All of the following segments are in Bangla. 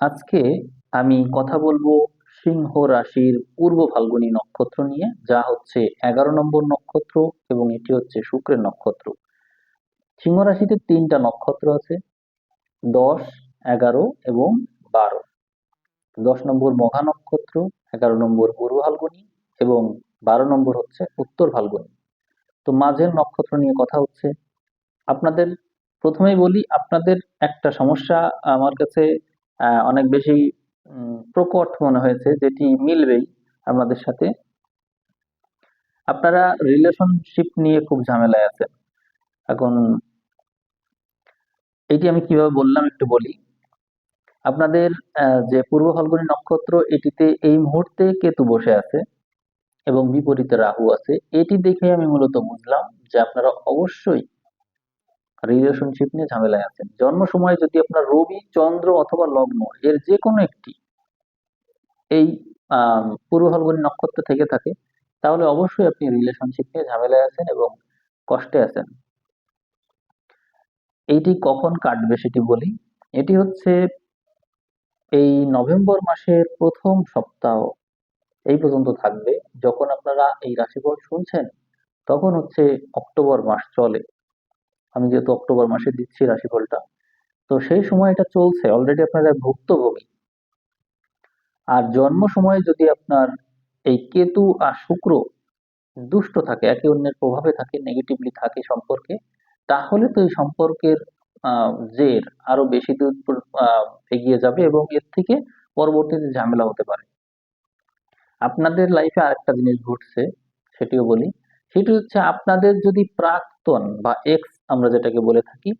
আজকে আমি কথা বলব সিংহ রাশির পূর্ব ফাল্গুনী নক্ষত্র নিয়ে, যা হচ্ছে এগারো নম্বর নক্ষত্র এবং এটি হচ্ছে শুক্রের নক্ষত্র। সিংহ রাশিতে তিনটা নক্ষত্র আছে, দশ, এগারো এবং বারো। দশ নম্বর মঘা নক্ষত্র, এগারো নম্বর পূর্ব ফাল্গুনী এবং বারো নম্বর হচ্ছে উত্তর ফাল্গুনী। তো মাঝের নক্ষত্র নিয়ে কথা হচ্ছে। আপনাদের, প্রথমেই বলি, আপনাদের একটা সমস্যা আমার কাছে অনেক বেশি প্রকট মনে হয়েছে যেটি মিলবেই আপনাদের সাথে। আপনারা রিলেশনশিপ নিয়ে খুব ঝামেলায় আছেন। এখন এটি আমি কীভাবে বললাম একটু বলি। আপনাদের যে পূর্ব ফাল্গুনী নক্ষত্র, এটিতে এই মুহূর্তে কেতু বসে আছে এবং বিপরীতে রাহু আছে। এটি দেখে আমি মূলত বুঝলাম যে আপনারা অবশ্যই রিলেশনশিপ নিয়ে ঝামেলায় আছেন। জন্ম সময় যদি আপনার রবি, চন্দ্র অথবা লগ্ন এর যে কোনো একটি এই পূর্ব ফাল্গুনী নক্ষত্র থেকে থাকে, তাহলে অবশ্যই আপনি রিলেশনশিপ নিয়ে ঝামেলায় আছেন এবং কষ্টে আছেন। এইটি কখন কাটবে সেটি বলি। এটি হচ্ছে এই নভেম্বর মাসের প্রথম সপ্তাহ এই পর্যন্ত থাকবে। যখন আপনারা এই রাশিফল শুনছেন, তখন হচ্ছে অক্টোবর মাস চলে। আমি যেহেতু অক্টোবর মাসে দিচ্ছি রাশিফলটা, তো সেই সময় এটা চলছে অলরেডি আপনারা ভুক্তভোগী। আর জন্ম সময়ে যদি আপনার এই কেতু আর শুক্র দুষ্ট থাকে, একে অন্যের প্রভাবে থাকে নেগেটিভলি থাকে সম্পর্কে, তাহলে তো এই সম্পর্কের জের আরও বেশি দূর এগিয়ে যাবে এবং এর থেকে পরবর্তীতে ঝামেলা হতে পারে। আপনাদের লাইফে আরেকটা জিনিস ঘটছে, সেটিও বলি। সেটি হচ্ছে আপনাদের যদি প্রাক্তন বা এক্স আমরা যেটাকে বলে থাকি,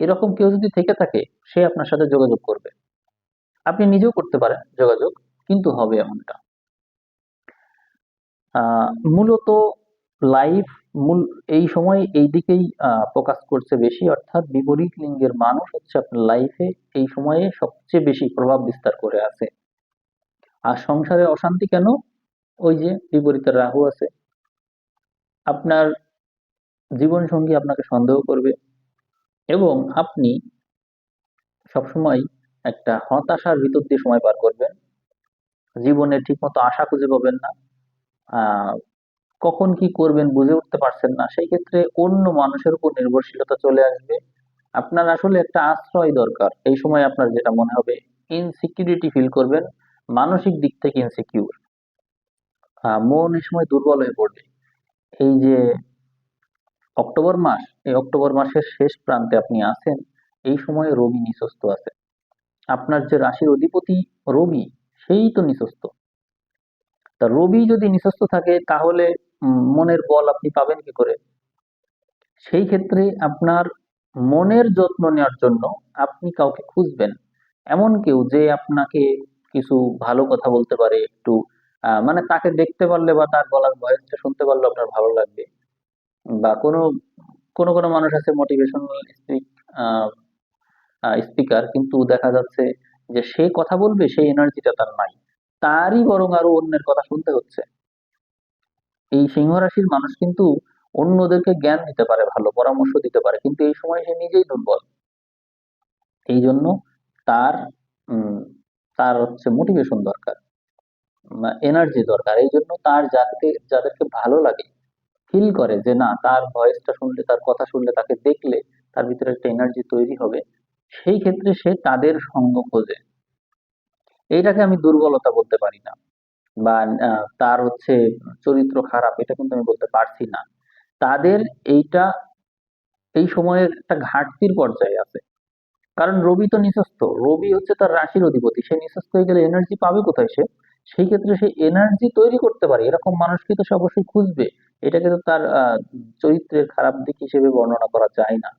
এরকম কেউ যদি থেকে থাকে, সে আপনার সাথে যোগাযোগ করবে। আপনি নিজেও করতে পারেন যোগাযোগ, কিন্তু হবে এমনটা। মূলত লাইফ মূল, এই সময় এই দিকেই ফোকাস করছে বেশি, অর্থাৎ বিপরীত লিঙ্গের মানুষ হচ্ছে আপনার লাইফে এই সময়ে সবচেয়ে বেশি প্রভাব বিস্তার করে আছে। আর সংসারে অশান্তি কেন? ওই যে বিপরীতে রাহু আছে। আপনার জীবন সঙ্গী আপনাকে সন্দেহ করবে এবং আপনি সবসময় একটা হতাশার ভিতর দিয়ে সময় পার করবেন। জীবনে ঠিকমতো আশা খুঁজে পাবেন না। কখন কি করবেন বুঝে উঠতে পারছেন না। সেই ক্ষেত্রে অন্য মানুষের উপর নির্ভরশীলতা চলে আসবে। আপনার আসলে একটা আশ্রয় দরকার। এই সময় আপনার যেটা মনে হবে ইনসিকিউরিটি ফিল করবেন। মানসিক দিক থেকে ইনসিকিউর মন এই সময় দুর্বল হয়ে পড়বে। এই যে অক্টোবর মাস, এই অক্টোবর মাসের শেষ প্রান্তে আপনি আছেন, এই সময়ে রবি নিঃস্বস্ত আছে। আপনার যে রাশির অধিপতি রবি, সেই তো নিঃস্বস্ত তা রবি যদি নিঃস্বস্ত থাকে, তাহলে মনের বল আপনি পাবেন কি করে? সেই ক্ষেত্রে আপনার মনের যত্ন নেওয়ার জন্য আপনি কাউকে খুঁজবেন। এমন কেউ যে আপনাকে কিছু ভালো কথা বলতে পারে, একটু মানে তাকে দেখতে পারলে বা তার গলার ভয়েসটা শুনতে পারলে আপনার ভালো লাগবে। বা কোনো কোনো কোনো মানুষ আছে মোটিভেশনাল স্পিক স্পিকার কিন্তু দেখা যাচ্ছে যে সে কথা বলবে, সেই এনার্জিটা তার নাই। তারই বরং আরও অন্যের কথা শুনতে হচ্ছে। এই সিংহ রাশির মানুষ কিন্তু অন্যদেরকে জ্ঞান দিতে পারে, ভালো পরামর্শ দিতে পারে, কিন্তু এই সময় সে নিজেই দুর্বল। এই জন্য তার তার হচ্ছে মোটিভেশন দরকার এনার্জি দরকার। এই জন্য তার যাকে যাদেরকে ভালো লাগে ফিল করে যে না, তার ভয়েসটা শুনলে, তার কথা শুনলে, তাকে দেখলে তার ভিতরে একটা এনার্জি তৈরি হবে, সেই ক্ষেত্রে সে তাদের সঙ্গ খোঁজে। এইটাকে আমি দুর্বলতা বলতে পারি না। বা তার হচ্ছে চরিত্র খারাপ, এটা কিন্তু আমি বলতে পারছি না। তাদের এইটা, এই সময়ের একটা ঘাটতির পর্যায়ে আছে। কারণ রবি তো নিঃস্বস্ত রবি হচ্ছে তার রাশির অধিপতি। সে নিঃস্বস্ত হয়ে গেলে এনার্জি পাবে কোথায় সে? সেই ক্ষেত্রে সে এনার্জি তৈরি করতে পারে। এরকম মানুষকে তো সে অবশ্যই খুঁজবে। এটাকে তো তার চরিত্রের খারাপ দিক হিসেবে বর্ণনা করা যায় না।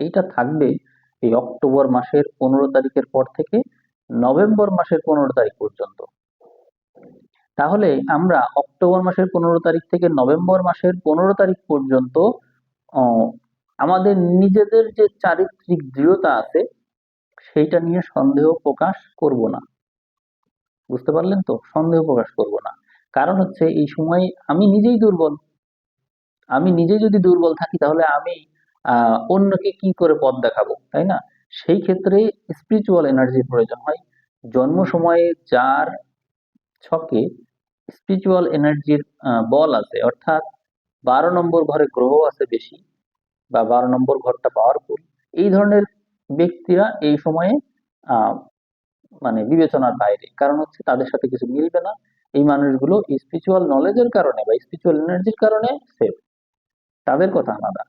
এইটা থাকবে এই অক্টোবর মাসের পনেরো তারিখের পর থেকে নভেম্বর মাসের পনেরো তারিখ পর্যন্ত। তাহলে আমরা অক্টোবর মাসের পনেরো তারিখ থেকে নভেম্বর মাসের পনেরো তারিখ পর্যন্ত আমাদের নিজেদের যে চারিত্রিক দৃঢ়তা আছে, সেইটা নিয়ে সন্দেহ প্রকাশ করব না। বুঝতে পারলেন তো? সন্দেহ প্রকাশ করব না। কারণ হচ্ছে এই সময় আমি নিজেই দুর্বল। আমি নিজে যদি দুর্বল থাকি তাহলে আমি অন্যকে কি করে পথ দেখাবো, তাই না? সেই ক্ষেত্রে স্পিরিচুয়াল এনার্জির প্রয়োজন হয়। জন্ম সময়ে যার ছকে স্পিরিচুয়াল এনার্জির বল আছে, অর্থাৎ বারো নম্বর ঘরে গ্রহ আছে বেশি বা বারো নম্বর ঘরটা পাওয়ারফুল এই ধরনের ব্যক্তিরা এই সময়ে মানে বিবেচনার বাইরে। কারণ হচ্ছে তাদের সাথে কিছু মিলবে না। এই মানুষগুলো স্পিরিচুয়াল নলেজের কারণে বা স্পিরিচুয়াল এনার্জির কারণে সেফ তাদের কথা আলাদা।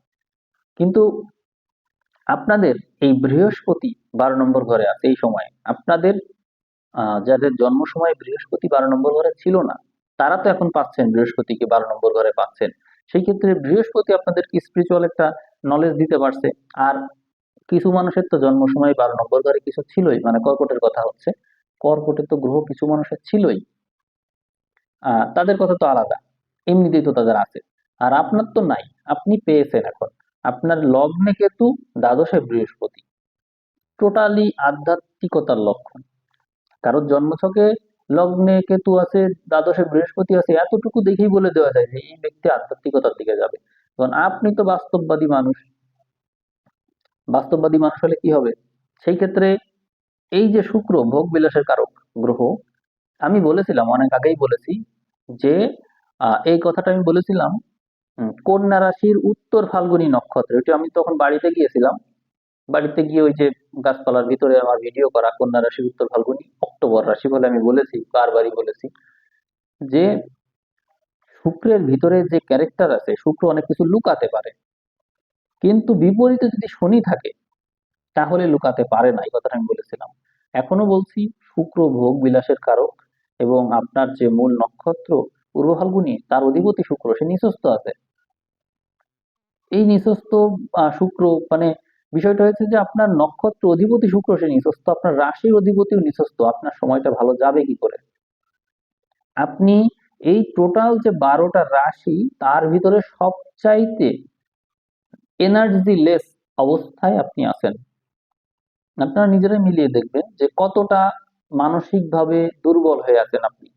কিন্তু আপনাদের এই বৃহস্পতি বারো নম্বর ঘরে আছে এই সময়। আপনাদের যাদের জন্ম সময় বৃহস্পতি বারো নম্বর ঘরে ছিল না, তারা তো এখন পাচ্ছেন, বৃহস্পতিকে বারো নম্বর ঘরে পাচ্ছেন। সেই ক্ষেত্রে বৃহস্পতি আপনাদেরকে স্পিরিচুয়াল একটা নলেজ দিতে পারছে। আর কিছু মানুষের তো জন্ম সময় বারো নম্বর ঘরে কিছু ছিলই মানে কর্কটের কথা হচ্ছে। কর্কটে তো গ্রহ কিছু মানুষের ছিলই। তাদের কথা তো আলাদা। এমনিতেই তো তাদের আছে। আর আপনার তো নাই, আপনি পেয়েছেন এখন। আপনার লগ্নে কেতু দ্বাদশে বৃহস্পতি। টোটালি আধ্যাত্মিকতার লক্ষণ। কারোর জন্মছকে লগ্নে কেতু আছে, দ্বাদশে বৃহস্পতি আছে, এতটুকু দেখেই বলে দেওয়া যায় যে এই ব্যক্তি আধ্যাত্মিকতার দিকে যাবে। কারণ আপনি তো বাস্তববাদী মানুষ। বাস্তববাদী মানুষ হলে কি হবে? সেই ক্ষেত্রে এই যে শুক্র ভোগ বিলাসের কারক গ্রহ আমি বলেছিলাম, অনেক আগেই বলেছি যে এই কথাটা আমি বলেছিলাম কন্যা রাশির উত্তর ফাল্গুনী নক্ষত্র, এটা আমি তখন বাড়িতে গিয়েছিলাম। বাড়িতে গিয়ে ওই যে গাছপালার ভিতরে আমার ভিডিও করা কন্যা রাশির উত্তর ফাল্গুনী, অক্টোবর রাশি বলে আমি বলেছি, বারবারই বলেছি যে, শুক্রের ভিতরে যে ক্যারেক্টার আছে, শুক্র অনেক কিছু লুকাতে পারে। কিন্তু বিপরীতে যদি শনি থাকে, তাহলে লুকাতে পারে না, এই কথাটা আমি বলেছিলাম। এখনও বলছি, শুক্র ভোগ বিলাসের কারক এবং আপনার যে মূল নক্ষত্র পূর্ব ফাল্গুনী তার অধিপতি শুক্র সে নিঃস্ত আছে। এই আহ, শুক্র মানে বিষয়টা হয়েছে যে আপনার নক্ষত্র অধিপতি শুক্র সে নিঃস্ত আপনার রাশির অধিপতিও নিঃস্ত আপনার সময়টা ভালো যাবে কি করে? আপনি এই টোটাল যে বারোটা রাশি তার ভিতরে সবচাইতে এনার্জি লেস অবস্থায় আপনি আছেন। আপনারা নিজেরাই মিলিয়ে দেখবেন যে কতটা মানসিকভাবে দুর্বল হয়ে আছেন আপনি।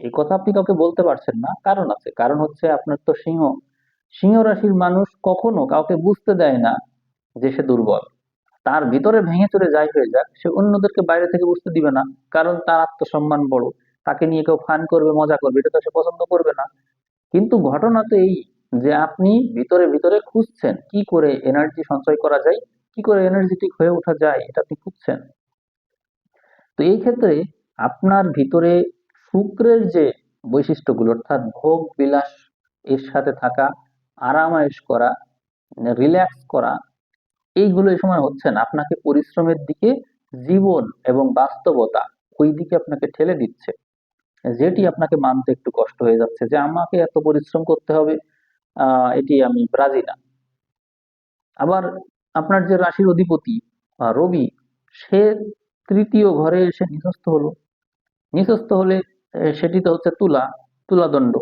এই কথা আপনি কাউকে বলতে পারছেন না, কারণ আছে। কারণ হচ্ছে আপনার তো সিংহ। সিংহ রাশির মানুষ কখনো কাউকে বুঝতে দেয় না যে সে দুর্বল। তার ভিতরে ভেঙে চড়ে যাই হয়ে যাক, সে অন্যদেরকে বাইরে থেকে বুঝতে দিবে না, কারণ তার আত্মসম্মান বড়। তাকে নিয়ে কেউ ফান করবে, মজা করবে, এটা তো সে পছন্দ করবে না। কিন্তু ঘটনা তো এই যে আপনি ভিতরে ভিতরে খুঁজছেন, কি করে এনার্জি সঞ্চয় করা যায়, কি করে এনার্জেটিক হয়ে ওঠা যায়, এটা আপনি খুঁজছেন। তো এই ক্ষেত্রে আপনার ভিতরে শুক্রের যে বৈশিষ্ট্যগুলো, অর্থাৎ ভোগ বিলাস এর সাথে থাকা, আরামায়েশ করা রিল্যাক্স করা, এইগুলো এই সময় হচ্ছে না। আপনাকে পরিশ্রমের দিকে জীবন এবং বাস্তবতা ওই দিকে আপনাকে ঠেলে দিচ্ছে। যেটি আপনাকে মানতে একটু কষ্ট হয়ে যাচ্ছে যে আমাকে এত পরিশ্রম করতে হবে এটি আমি রাজি না। আবার আপনার যে রাশির অধিপতি রবি, সে তৃতীয় ঘরে এসে নিঃস্ত হলো। নিঃস্ত হলে সেটি তো হচ্ছে তুলা, তুলাদণ্ড।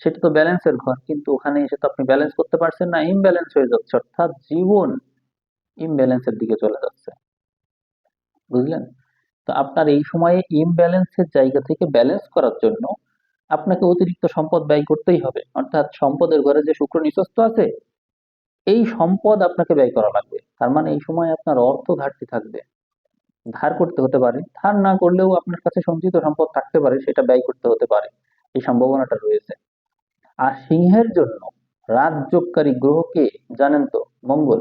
সেটি তো ব্যালেন্সের ঘর, কিন্তু ওখানে এসে তো আপনি ব্যালেন্স করতে পারছেন না ইমব্যালেন্স হয়ে যাচ্ছে, অর্থাৎ জীবন ইমব্যালেন্সের দিকে চলে যাচ্ছে। বুঝলেন? তো আপনার এই সময়ে ইমব্যালেন্সের জায়গা থেকে ব্যালেন্স করার জন্য আপনাকে অতিরিক্ত সম্পদ ব্যয় করতেই হবে। অর্থাৎ সম্পদের ঘরে যে শুক্র নিঃস্ত আছে, এই সম্পদ আপনাকে ব্যয় করা লাগবে। তার মানে এই সময় আপনার অর্থ ঘাটতি থাকবে। ধার করতে হতে পারে। ধার না করলেও আপনার কাছে সঞ্চিত সম্পদ থাকতে পারে, সেটা ব্যয় করতে হতে পারে। এই সম্ভাবনাটা রয়েছে। আর সিংহের জন্য রাজযোগকারী গ্রহকে জানেন তো? মঙ্গল।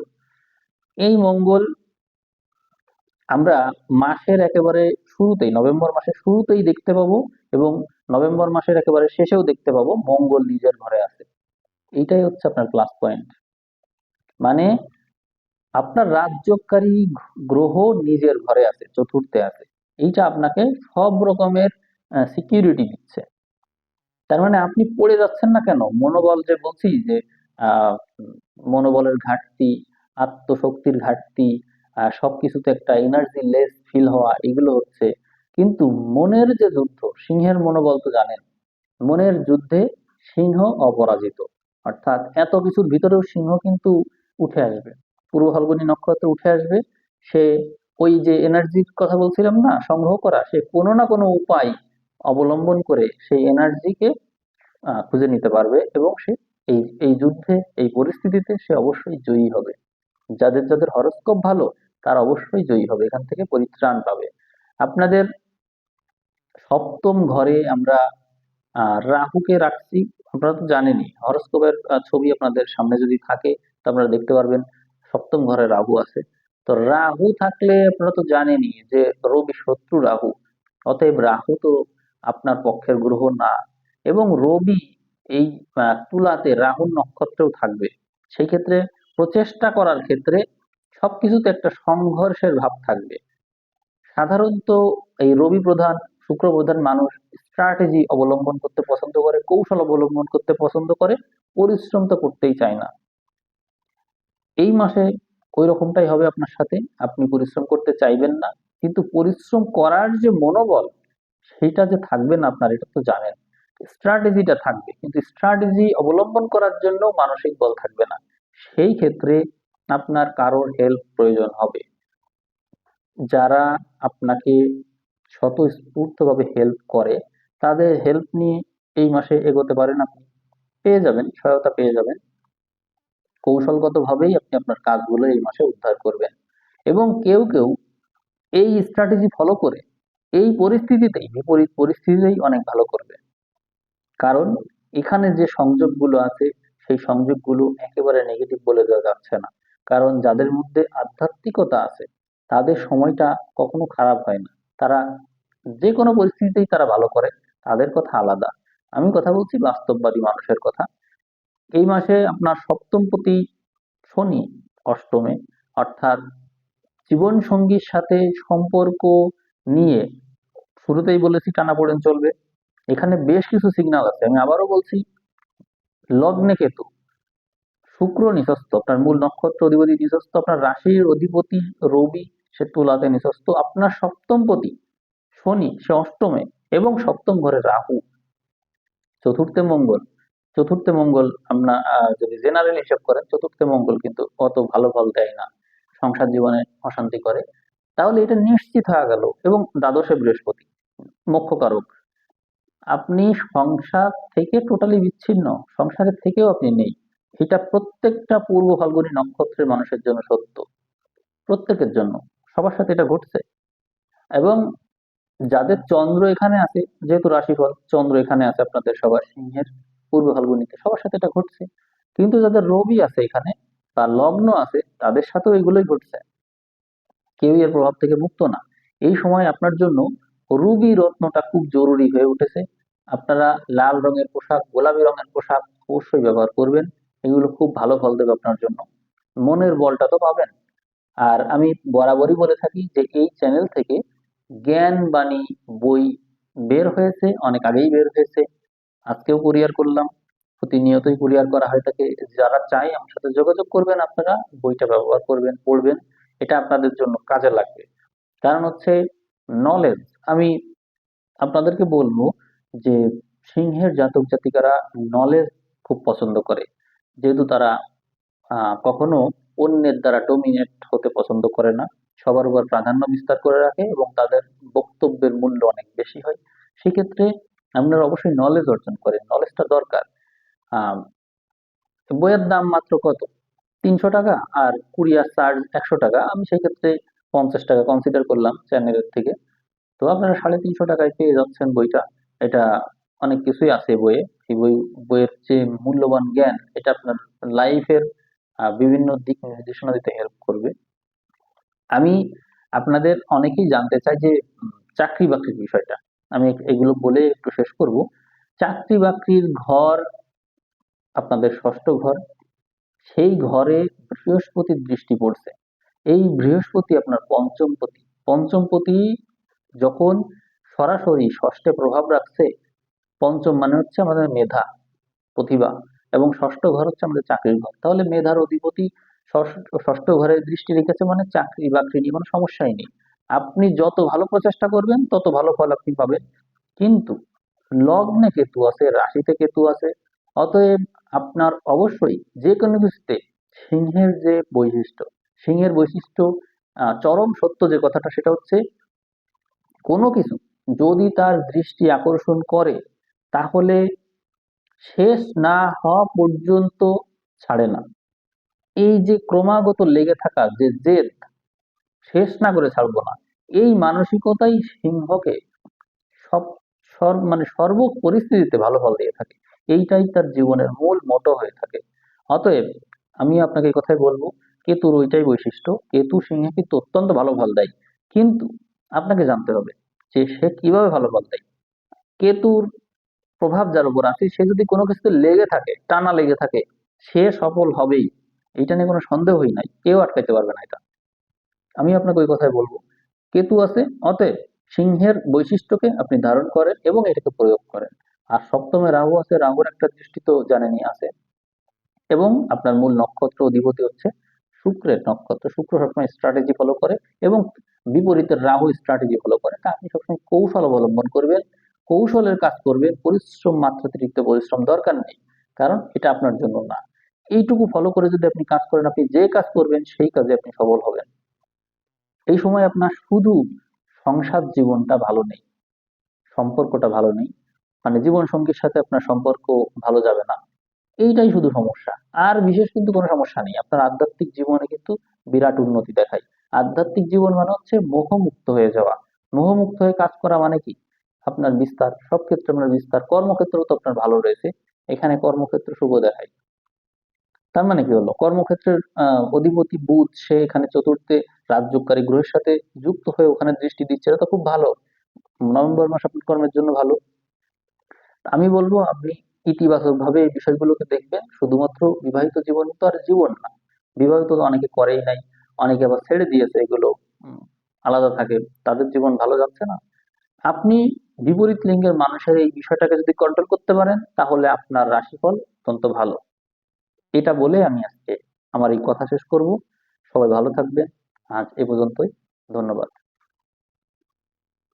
এই মঙ্গল আমরা মাসের একেবারে শুরুতেই, নভেম্বর মাসের শুরুতেই দেখতে পাবো এবং নভেম্বর মাসের একেবারে শেষেও দেখতে পাবো মঙ্গল নিজের ঘরে আছে। এইটাই হচ্ছে আপনার প্লাস পয়েন্ট মানে আপনার রাজযোগকারী গ্রহ নিজের ঘরে আছে চতুর্থে আছে। এইটা আপনাকে সব রকমের সিকিউরিটি দিচ্ছে। তার মানে আপনি পড়ে যাচ্ছেন না কেন? মনোবল যে বলছি যে মনোবলের ঘাটতি আত্মশক্তির ঘাটতি আহ, সবকিছুতে একটা এনার্জি লেস ফিল হওয়া এগুলো হচ্ছে। কিন্তু মনের যে যুদ্ধ সিংহের মনোবল তো জানেন মনের যুদ্ধে সিংহ অপরাজিত। অর্থাৎ এত কিছুর ভিতরেও সিংহ কিন্তু উঠে আসবে। পূর্ব ফাল্গুনী নক্ষত্র উঠে আসবে, সে ওই যে এনার্জির কথা বলছিলাম না, সংগ্রহ করা, সে কোনো না কোনো উপায় অবলম্বন করে সেই এনার্জিকে খুঁজে নিতে পারবে এবং সে এই এই যুদ্ধে, এই পরিস্থিতিতে সে অবশ্যই জয়ী হবে। যাদের যাদের হরস্কোপ ভালো, তার অবশ্যই জয়ী হবে, এখান থেকে পরিত্রাণ পাবে। আপনাদের সপ্তম ঘরে আমরা রাহুকে রাখছি, আপনারা তো জানেনই হরস্কোপের ছবি আপনাদের সামনে যদি থাকে, তো আপনারা দেখতে পারবেন। সপ্তম ঘরে রাহু আছে। তো রাহু থাকলে আপনারা তো জানেনই যে রবি শত্রু রাহু। অতএব রাহু তো আপনার পক্ষের গ্রহ না। এবং রবি এই তুলাতে রাহুর নক্ষত্রেও থাকবে। সেই ক্ষেত্রে প্রচেষ্টা করার ক্ষেত্রে সবকিছুতে একটা সংঘর্ষের ভাব থাকবে। সাধারণত এই রবি প্রধান, শুক্র প্রধান মানুষ স্ট্র্যাটেজি অবলম্বন করতে পছন্দ করে, কৌশল অবলম্বন করতে পছন্দ করে, পরিশ্রম তো করতেই চায় না। এই মাসে ওই রকমটাই হবে আপনার সাথে। আপনি পরিশ্রম করতে চাইবেন না। কিন্তু পরিশ্রম করার যে মনোবল, সেটা যে থাকবে না আপনার, এটা তো জানেন। স্ট্র্যাটেজিটা থাকবে, কিন্তু স্ট্র্যাটেজি অবলম্বন করার জন্য মানসিক বল থাকবে না। সেই ক্ষেত্রে আপনার কারোর হেল্প প্রয়োজন হবে। যারা আপনাকে স্বতঃস্ফূর্তভাবে হেল্প করে, তাদের হেল্প নিয়ে এই মাসে এগোতে পারেন আপনি। পেয়ে যাবেন, সহায়তা পেয়ে যাবেন। কৌশলগতভাবেই আপনি আপনার কাজগুলো এই মাসে উদ্ধার করবেন। এবং কেউ কেউ এই স্ট্র্যাটেজি ফলো করে এই পরিস্থিতিতেই, বিপরীত পরিস্থিতিতেই অনেক ভালো করবে। কারণ এখানে যে সংযোগগুলো আছে, সেই সংযোগগুলো একেবারে নেগেটিভ বলে দেওয়া যাচ্ছে না। কারণ যাদের মধ্যে আধ্যাত্মিকতা আছে, তাদের সময়টা কখনো খারাপ হয় না। তারা যে কোনো পরিস্থিতিতেই তারা ভালো করে, তাদের কথা আলাদা। আমি কথা বলছি বাস্তববাদী মানুষের কথা। এই মাসে আপনার সপ্তমপতি শনি অষ্টমে, অর্থাৎ জীবন সঙ্গীর সাথে সম্পর্ক নিয়ে শুরুতেই বলেছি টানাপোড়েন চলবে। এখানে বেশ কিছু সিগন্যাল আছে। আমি আবারও বলছি, লগ্নে কেতু, শুক্র নিঃস্ত আপনার মূল নক্ষত্র অধিপতি নিঃস্ত আপনার রাশির অধিপতি রবি, সে তুলাতে নিঃস্ত আপনার সপ্তমপতি শনি, সে অষ্টমে এবং সপ্তম ঘরে রাহু, চতুর্থে মঙ্গল। চতুর্থে মঙ্গল আহ, যদি জেনারেল হিসাব করেন চতুর্থে মঙ্গল কিন্তু অত ভালো ফল দেয় না। সংসার জীবনে অশান্তি করে। তাহলে এটা নিশ্চিত হয়ে গেল। এবং দ্বাদশে বৃহস্পতি মোক্ষকারক আপনি সংসার থেকে টোটালি বিচ্ছিন্ন। সংসারের থেকেও আপনি নেই। এটা প্রত্যেকটা পূর্ব ফাল্গুনী নক্ষত্রের মানুষের জন্য সত্য। প্রত্যেকের জন্য। সবার সাথে এটা ঘটছে। এবং যাদের চন্দ্র এখানে আছে যেহেতু রাশিফল চন্দ্র এখানে আছে আপনাদের সবার সিংহের। পূর্ব ফাল্গুনিতে সবার সাথে এটা ঘটছে। কিন্তু যাদের রবি আছে এখানে বা লগ্ন আছে, তাদের সাথেও এগুলোই ঘটছে। কেউ এর প্রভাব থেকে মুক্ত না। এই সময় আপনার জন্য রুবি রত্নটা খুব জরুরি হয়ে উঠেছে। আপনারা লাল রঙের পোশাক, গোলাপি রঙের পোশাক অবশ্যই ব্যবহার করবেন। এগুলো খুব ভালো ফল দেবে আপনার জন্য। মনের বলটা তো পাবেন। আর আমি বরাবরই বলে থাকি যে এই চ্যানেল থেকে জ্ঞান বাণী বই বের হয়েছে, অনেক আগেই বের হয়েছে। আজকেও কুরিয়ার করলাম। প্রতিনিয়তই কুরিয়ার করা হয় থাকে যারা চাই আমার সাথে যোগাযোগ করবেন, আপনারা বইটা ব্যবহার করবেন, পড়বেন। এটা আপনাদের জন্য কাজে লাগবে। কারণ হচ্ছে নলেজ আমি আপনাদেরকে বলব যে সিংহের জাতক জাতিকারা নলেজ খুব পছন্দ করে। যেহেতু তারা কখনো অন্যের দ্বারা ডোমিনেট হতে পছন্দ করে না। সবার উপর প্রাধান্য বিস্তার করে রাখে এবং তাদের বক্তব্যের মূল্য অনেক বেশি হয়। সেক্ষেত্রে আপনারা অবশ্যই নলেজ অর্জন করেন নলেজটা দরকার। বইয়ের দাম মাত্র কত? তিনশো টাকা আর কুরিয়ার চার্জ একশো টাকা। আমি সেই ক্ষেত্রে পঞ্চাশ টাকা কনসিডার করলাম চ্যানেলের থেকে। তো আপনারা সাড়ে তিনশো টাকায় পেয়ে যাচ্ছেন বইটা। এটা অনেক কিছুই আছে বইয়ে। এই বই, বইয়ের যে মূল্যবান জ্ঞান, এটা আপনার লাইফের বিভিন্ন দিক নির্দেশনা দিতে হেল্প করবে। আমি আপনাদের অনেকেই জানতে চাই যে চাকরি বাকরির বিষয়টা। আমি এগুলো বলে একটু শেষ করব। চাকরি বাকরির ঘর, আপনাদের ষষ্ঠ ঘর, সেই ঘরে বৃহস্পতির দৃষ্টি পড়ছে। এই বৃহস্পতি আপনার পঞ্চমপতি। পঞ্চমপতি যখন সরাসরি ষষ্ঠে প্রভাব রাখছে, পঞ্চম মানে হচ্ছে আমাদের মেধা, প্রতিভা, এবং ষষ্ঠ ঘর হচ্ছে আমাদের চাকরির ঘর। তাহলে মেধার অধিপতি ষষ্ঠ ঘরে দৃষ্টি রেখেছে মানে চাকরি বাকরি নিয়ে কোনো সমস্যাই নেই। আপনি যত ভালো প্রচেষ্টা করবেন, তত ভালো ফল আপনি পাবেন। কিন্তু লগ্নে কেতু আছে, রাশিতে কেতু আছে, অতএব আপনার অবশ্যই যে কোনো কিছুতে সিংহের যে বৈশিষ্ট্য, সিংহের বৈশিষ্ট্য চরম সত্য যে কথাটা সেটা হচ্ছে কোনো কিছু যদি তার দৃষ্টি আকর্ষণ করে, তাহলে শেষ না হওয়া পর্যন্ত ছাড়ে না। এই যে ক্রমাগত লেগে থাকা যে জেদ শেষ না করে ছাড়বো না। এই মানসিকতাই সিংহকে সব, সর মানে সর্ব পরিস্থিতিতে ভালো ফল দিয়ে থাকে। এইটাই তার জীবনের মূল মোটো হয়ে থাকে। অতএব আমি আপনাকে এই কথাই বলব, কেতুর ওইটাই বৈশিষ্ট্য, কেতু সিংহে কিন্তু অত্যন্ত ভালো ফল দেয়। কিন্তু আপনাকে জানতে হবে যে সে কীভাবে ভালো ফল দেয়। কেতুর প্রভাব যার উপর আছে, সে যদি কোনো কিছুতে লেগে থাকে, টানা লেগে থাকে, সে সফল হবেই। এইটা নিয়ে কোনো সন্দেহই নাই। কেউ আটকাইতে পারবে না এটা। আমি আপনাকে ওই কথাই বলব। কেতু আছে, অতএব সিংহের বৈশিষ্ট্যকে আপনি ধারণ করেন এবং এটাকে প্রয়োগ করেন। আর সপ্তমে রাহু আছে, রাহুর একটা দৃষ্টি তো জানেনই আছে। এবং আপনার মূল নক্ষত্র অধিপতি হচ্ছে শুক্রের নক্ষত্র। শুক্র সবসময় স্ট্র্যাটেজি ফলো করে এবং বিপরীতের রাহু স্ট্র্যাটেজি ফলো করে। তা আপনি সবসময় কৌশল অবলম্বন করবেন, কৌশলের কাজ করবেন, পরিশ্রম মাত্রাতিরিক্ত পরিশ্রম দরকার নেই, কারণ এটা আপনার জন্য না। এইটুকু ফলো করে যদি আপনি কাজ করেন, আপনি যে কাজ করবেন, সেই কাজে আপনি সফল হবেন। এই সময় আপনার শুধু সংসার জীবনটা ভালো নেই, সম্পর্কটা ভালো নেই মানে জীবন সঙ্গীর সাথে আপনার সম্পর্ক ভালো যাবে না, এইটাই শুধু সমস্যা। আর বিশেষ কিন্তু কোনো সমস্যা নেই, আপনার আধ্যাত্মিক জীবনে কিন্তু বিরাট উন্নতি দেখায়। আধ্যাত্মিক জীবন মানে হচ্ছে মোহমুক্ত হয়ে যাওয়া। মোহমুক্ত হয়ে কাজ করা মানে কি? আপনার বিস্তার, সব ক্ষেত্রে আপনার বিস্তার কর্মক্ষেত্র তো আপনার ভালো রয়েছে, এখানে কর্মক্ষেত্র শুভ দেখায়। তার মানে কি হলো? কর্মক্ষেত্রের অধিপতি বুধ, সে এখানে চতুর্থে রাজযোগকারী গ্রহের সাথে যুক্ত হয়ে ওখানে দৃষ্টি দিচ্ছে। এটা তো খুব ভালো। নভেম্বর মাস আপনার কর্মের জন্য ভালো। আমি বলব, আপনি ইতিবাচক ভাবে এই বিষয়গুলোকে দেখবেন। শুধুমাত্র বিবাহিত জীবন তো আর জীবন না। বিবাহিত তো অনেকে করেই নাই। অনেকে আবার ছেড়ে দিয়েছে। এগুলো আলাদা থাকে। তাদের জীবন ভালো যাচ্ছে না। আপনি বিপরীত লিঙ্গের মানুষের এই বিষয়টাকে যদি কন্ট্রোল করতে পারেন, তাহলে আপনার রাশিফল অত্যন্ত ভালো। এটা বলে আমি আজকে আমার এই কথা শেষ করব। সবাই ভালো থাকবেন। আজ এ পর্যন্তই। ধন্যবাদ।